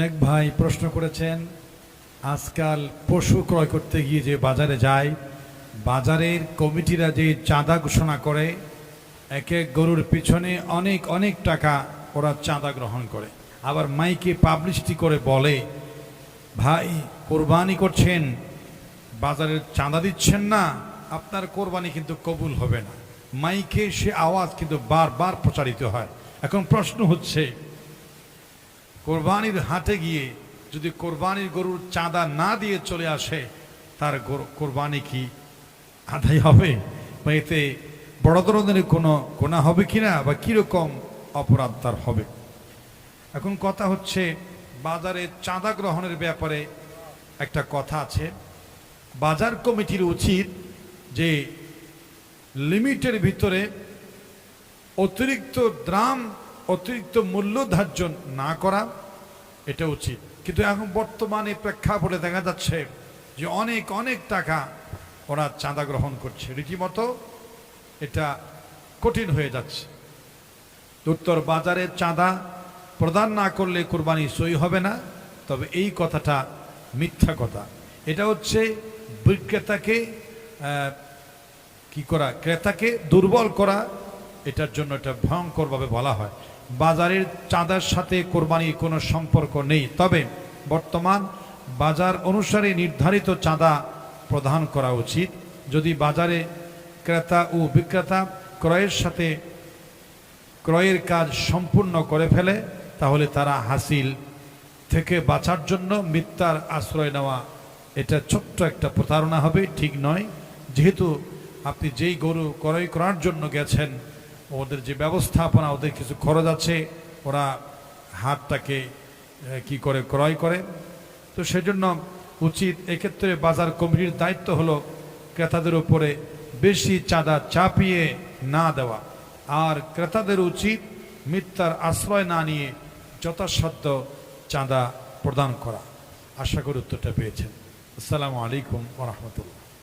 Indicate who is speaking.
Speaker 1: এক ভাই প্রশ্ন করেছেন, আজকাল পশু ক্রয় করতে গিয়ে যে বাজারে যায়, বাজারের কমিটিরা যে চাঁদা ঘোষণা করে, এক এক গরুর পিছনে অনেক অনেক টাকা ওরা চাঁদা গ্রহণ করে। আবার মাইকে পাবলিশিটি করে বলে, ভাই, কোরবানি করছেন, বাজারের চাঁদা দিচ্ছেন না, আপনার কোরবানি কিন্তু কবুল হবে না। মাইকে সে আওয়াজ কিন্তু বারবার প্রচারিত হয়। এখন প্রশ্ন হচ্ছে কোরবানির হাটে গিয়ে যদি কোরবানির গরুর চাঁদা না দিয়ে চলে আসে, তার কোরবানি কি আদায় হবে? বা এতে বড় ধরনের কোনো গোনা হবে কিনা বা কীরকম অপরাধ তার হবে? এখন কথা হচ্ছে, বাজারে চাঁদা গ্রহণের ব্যাপারে একটা কথা আছে। বাজার কমিটির উচিত যে লিমিটের ভিতরে অতিরিক্ত দাম, অতিরিক্ত মূল্য ধার্য না করা এটা উচিত। কিন্তু এখন বর্তমানে প্রেক্ষাপটে দেখা যাচ্ছে যে অনেক অনেক টাকা ওরা চাঁদা গ্রহণ করছে। রীতিমতো এটা কঠিন হয়ে যাচ্ছে। উত্তর বাজারে চাঁদা প্রদান না করলে কোরবানি সই হবে না, তবে এই কথাটা মিথ্যা কথা। এটা হচ্ছে বিক্রেতাকে কি করা, ক্রেতাকে দুর্বল করা, এটার জন্য এটা ভয়ঙ্করভাবে বলা হয়। বাজারের চাঁদার সাথে কোরবানির কোনো সম্পর্ক নেই। তবে বর্তমান বাজার অনুসারে নির্ধারিত চাঁদা প্রদান করা উচিত। যদি বাজারে ক্রেতা ও বিক্রেতা ক্রয়ের সাথে ক্রয়ের কাজ সম্পূর্ণ করে ফেলে, তাহলে তারা হাসিল থেকে বাঁচার জন্য মিথ্যার আশ্রয় নেওয়া এটা ছোট্ট একটা প্রতারণা হবে, ঠিক নয়। যেহেতু আপনি যেই গরু ক্রয় করার জন্য গেছেন ওদের যে ব্যবস্থাপনা ওদের কিছু খরচ আছে ওরা হাতটাকে আহ, কি করে ক্রয় করে। তো সেজন্য উচিত এক্ষেত্রে বাজার কমিটির দায়িত্ব হলো ক্রেতাদের উপরে বেশি চাঁদা চাপিয়ে না দেওয়া। আর ক্রেতাদের উচিত মিথ্যার আশ্রয় না নিয়ে যথাসাধ্য চাঁদা প্রদান করা। আশা করি উত্তরটা পেয়েছেন। আসসালামু আলাইকুম ওরহমতুল্লাহ